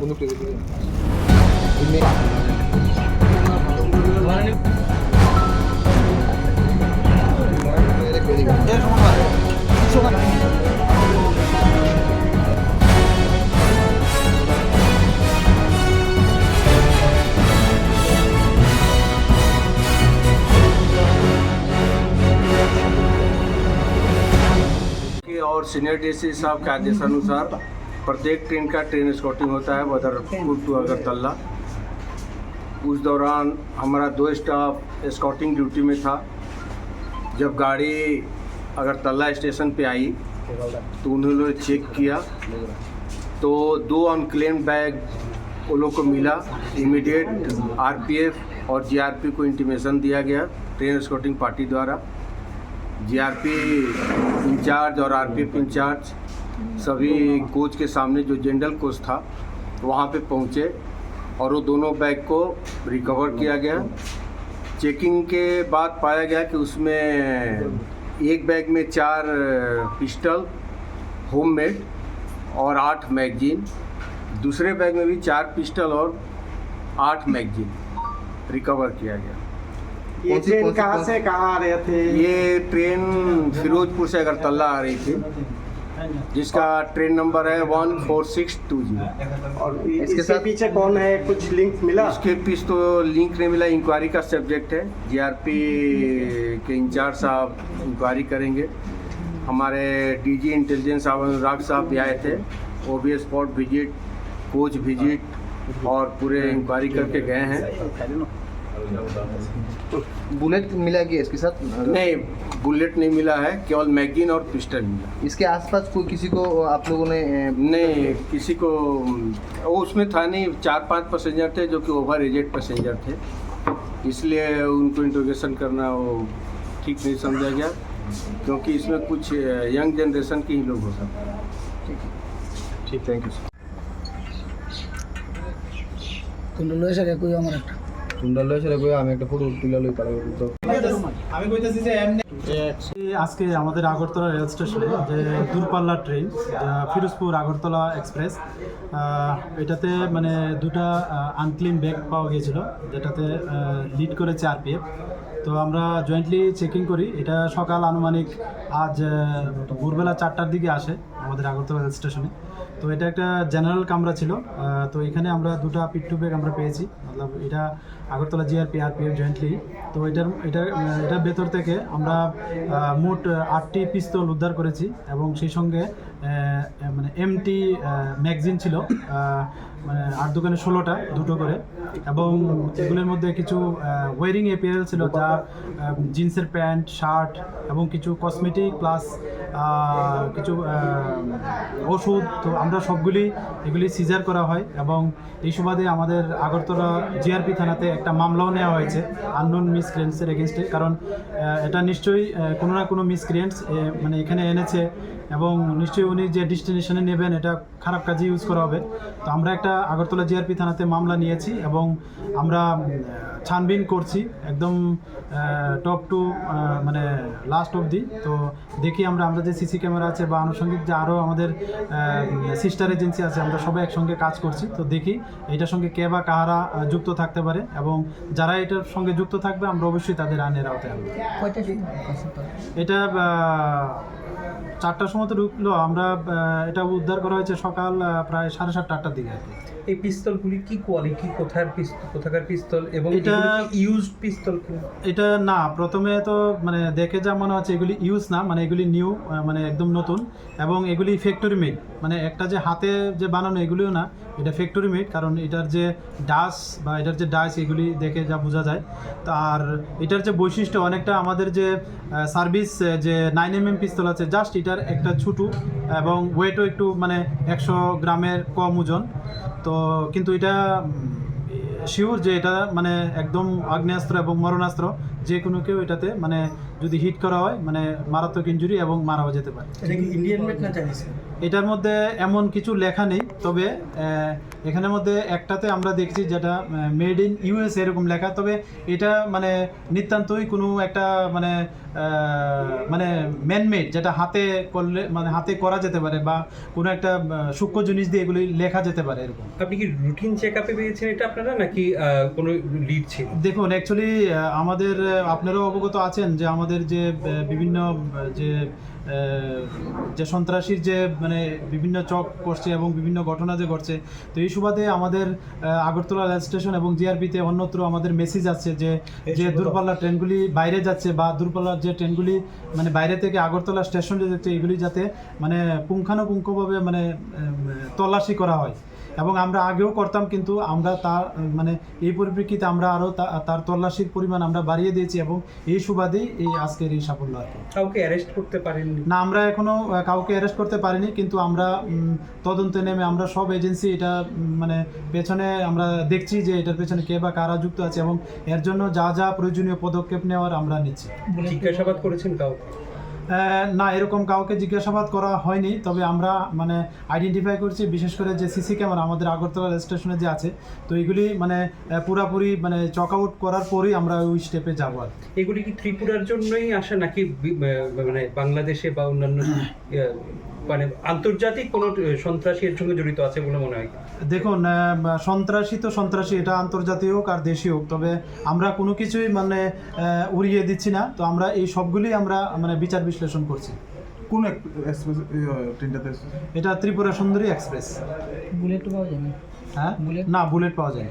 Bunu kırabilirim. Dinle. Gel şuna bak. Şuna bak. और senior D C साहब के आदेशानुसार प्रत्येक ट्रेन का ट्रेन स्कॉटिंग होता है बदरपुर टू अगरतला उस दौरान हमारा दो स्टाफ स्कॉटिंग ड्यूटी में था। जब गाड़ी अगरतला स्टेशन पे आई तो उन्होंने चेक किया। तो दो अनक्लेम्ड बैग वो लोग को मिला। इमीडिएट आरपीएफ और जीआरपी को इंटीमेशन दिया गया ट्रेन स्कॉटिंग पार्टी द्वारा। जीआरपी इंचार्ज और आरपीएफ इंचार्ज सभी कोच के सामने जो जनरल कोच था वहाँ पे पहुँचे और वो दोनों बैग को रिकवर किया गया। चेकिंग के बाद पाया गया कि उसमें एक बैग में चार पिस्टल होममेड और आठ मैगजीन दूसरे बैग में भी चार पिस्टल और आठ मैगजीन रिकवर किया गया। ये ट्रेन कहाँ से कहाँ आ रहे थे? ये ट्रेन फिरोजपुर से अगरतला आ रही थी। जिसका ट्रेन नंबर है one four six two zero और इसके इसके साथ- पीछे कौन है? कुछ लिंक मिला? उसके पीछे तो लिंक नहीं मिला इंक्वायरी का सब्जेक्ट है। जीआरपी के इंचार्ज साहब इंक्वायरी करेंगे। हमारे डीजी इंटेलिजेंस साहब अनुराग साहब भी आए थे। वो भी स्पॉट विज़िट कोच विज़िट और पूरे इंक्वायरी करके गए हैं। बुलेट मिला गया इसके साथ नहीं बुलेट नहीं मिला है केवल मैगजीन और पिस्टल मिला इसके आसपास कोई किसी को आप लोगों ने अ, नहीं किसी को वो उसमें था नहीं चार पांच पैसेंजर थे जो कि ओवर एजेड पैसेंजर थे इसलिए उनको इंट्रोगेशन करना वो ठीक नहीं समझा गया क्योंकि इसमें कुछ यंग जनरेशन के ही लोग हो सकते हैं ঠিক থ্যাংক ইউ কুণ্ডল হয়েছে একই আমার একটা কুন্ডাল সেটা কই আমি একটা ফটো তুলে লই পারব তো আজকে আমাদের আগরতলা রেল স্টেশনে যে দূরপাল্লার ট্রেন ফিরোজপুর আগরতলা এক্সপ্রেস এটাতে মানে দুটা আনক্লিন ব্যাগ পাওয়া গিয়েছিল যেটাতে লিড করেছে আরপিএফ তো আমরা জয়েন্টলি চেকিং করি এটা সকাল আনুমানিক আজ ভোরবেলা চারটার দিকে আসে আমাদের আগরতলা রেল স্টেশনে। তো এটা একটা জেনারেল কামরা ছিল। তো এখানে আমরা দুটা পিট টু ব্যাগ আমরা পেয়েছি। মতলব এটা আগরতলা জিআরপি আরপিএফ জয়েন্টলি তো এটার, এটা এটার ভেতর থেকে আমরা মোট আটটি পিস্তল উদ্ধার করেছি এবং সেই সঙ্গে মানে এমটি ম্যাগজিন ছিল। মানে আট দোকানে ষোলোটা, দুটো করে। এবং এগুলোর মধ্যে কিছু ওয়ারিং এপিএল ছিল যা জিন্সের প্যান্ট, শার্ট এবং কিছু কসমেটিক প্লাস কিছু ওষুধ, তো আমরা সবগুলি এগুলি সিজার করা হয় এবং এই সুবাদে আমাদের আগরতলা জিআরপি থানাতে একটা মামলাও নেওয়া হয়েছে আননোন মিসক্রিয়েন্টসের এগেনস্টে কারণ এটা নিশ্চয়ই কোনো না কোনো মিসক্রিয়েন্টস মানে এখানে এনেছে এবং নিশ্চয়ই উনি যে ডেস্টিনেশনে নেবেন, এটা খারাপ কাজে ইউজ করা হবে। তো আমরা একটা আগরতলা জিআরপি থানাতে মামলা নিয়েছি এবং আমরা ছানবিন করছি একদম টপ টু মানে লাস্ট অবধি। তো দেখি আমরা আমরা যে সিসি ক্যামেরা আছে বা আনুষঙ্গিক যে আরও আমাদের সিস্টার এজেন্সি আছে আমরা সবাই একসঙ্গে কাজ করছি। তো দেখি এটার সঙ্গে কে বা কাহারা যুক্ত থাকতে পারে এবং যারা এটার সঙ্গে যুক্ত থাকবে আমরা অবশ্যই তাদের আইনের আওতায় আনব। এটা চারটার সময় তো ঢুকলো। আমরা এটা উদ্ধার করা হয়েছে সকাল প্রায় সাড়ে সাতটা আটটার দিকে আর কি। এই পিস্তলগুলি কি কোয়ালিটি কোথার পিস্তল কোথাকার পিস্তল এবং এটা- ইউজড পিস্তল এটা না প্রথমে তো মানে দেখে যা মনে হচ্ছে এগুলি ইউজ না মানে এগুলি নিউ মানে একদম নতুন এবং এগুলি ফ্যাক্টরি মেড মানে একটা যে হাতে যে বানানো এগুলিও না এটা ফ্যাক্টরি মেড কারণ এটার যে ডাস বা এটার যে ডাস এগুলি দেখে যা বোঝা যায়। তো আর এটার যে বৈশিষ্ট্য অনেকটা আমাদের যে সার্ভিস যে নাইন এম এম পিস্তল আছে জাস্ট এটার একটা ছুটু এবং ওয়েটও একটু মানে একশো গ্রামের কম ওজন। তো কিন্তু এটা শিওর যে এটা মানে একদম আগ্নেয়াস্ত্র এবং মরণাস্ত্র, যে কোনো কেউ এটাতে মানে যদি হিট করা হয় মানে মারাত্মক ইঞ্জুরি এবং মারাও যেতে পারে। ইন্ডিয়ান মেড না চাইনিজ এটার মধ্যে এমন কিছু লেখা নেই তবে এখানের মধ্যে একটাতে আমরা দেখছি যেটা মেড ইন ইউএস এরকম লেখা। তবে এটা মানে নিতান্তই কোনো একটা মানে মানে ম্যানমেড যেটা হাতে করলে মানে হাতে করা যেতে পারে বা কোনো একটা সূক্ষ্ম জিনিস দিয়ে এগুলি লেখা যেতে পারে এরকম। আপনি কি রুটিন চেক আপে পেয়েছেন এটা আপনারা নাকি কোনো লিড ছিল? দেখুন অ্যাকচুয়ালি আমাদের আপনারাও অবগত আছেন যে আমাদের যে বিভিন্ন যে যে সন্ত্রাসীর যে মানে বিভিন্ন চক করছে এবং বিভিন্ন ঘটনা যে ঘটছে তো এই সুবাদে আমাদের আগরতলা রেল স্টেশন এবং জিআরপিতে অন্যত্র আমাদের মেসেজ আছে যে যে দূরপাল্লার ট্রেনগুলি বাইরে যাচ্ছে বা দূরপাল্লার যে ট্রেনগুলি মানে বাইরে থেকে আগরতলা স্টেশনে যাচ্ছে এগুলি যাতে মানে পুঙ্খানুপুঙ্খভাবে মানে তল্লাশি করা হয়। এবং আমরা আগেও করতাম কিন্তু আমরা তার মানে এই পরিপ্রেক্ষিতে আমরা আরও তার তল্লাশির পরিমাণ আমরা বাড়িয়ে দিয়েছি এবং এই সুবাদেই এই আজকের এই সাফল্য আর কাউকে অ্যারেস্ট করতে পারেননি? না আমরা এখনও আহ, কাউকে অ্যারেস্ট করতে পারিনি কিন্তু আমরা তদন্তে নেমে আমরা সব এজেন্সি এটা মানে পেছনে আমরা দেখছি যে এটার পেছনে কে বা কারা যুক্ত আছে এবং এর জন্য যা যা প্রয়োজনীয় পদক্ষেপ নেওয়ার আমরা নিচ্ছি। জিজ্ঞাসাবাদ করেছেন কাউকে? না এরকম কাউকে জিজ্ঞাসাবাদ করা হয়নি তবে আমরা মানে আইডেন্টিফাই করছি বিশেষ করে যে সিসি ক্যামেরা আমাদের আগরতলা রেল স্টেশনে যে আছে তো এগুলি মানে পুরাপুরি মানে চক আউট করার পরই আমরা ওই স্টেপে যাব আর এগুলি কি ত্রিপুরার জন্যই আসে নাকি মানে বাংলাদেশে বা অন্যান্য মানে আন্তর্জাতিক কোনো সন্ত্রাসী এর সঙ্গে জড়িত আছে বলে মনে হয়? দেখুন সন্ত্রাসী তো সন্ত্রাসী এটা আন্তর্জাতিক হোক আর দেশীয় হোক তবে আমরা কোনো কিছুই মানে উড়িয়ে দিচ্ছি না তো আমরা এই সবগুলি আমরা মানে বিচার বিশ্লেষণ করছি। কোন এক্সপ্রেস ট্রেনটাতে? এটা ত্রিপুরা সুন্দরী এক্সপ্রেস। বুলেট পাওয়া যায় না হ্যাঁ? বুলেট? না বুলেট পাওয়া যায়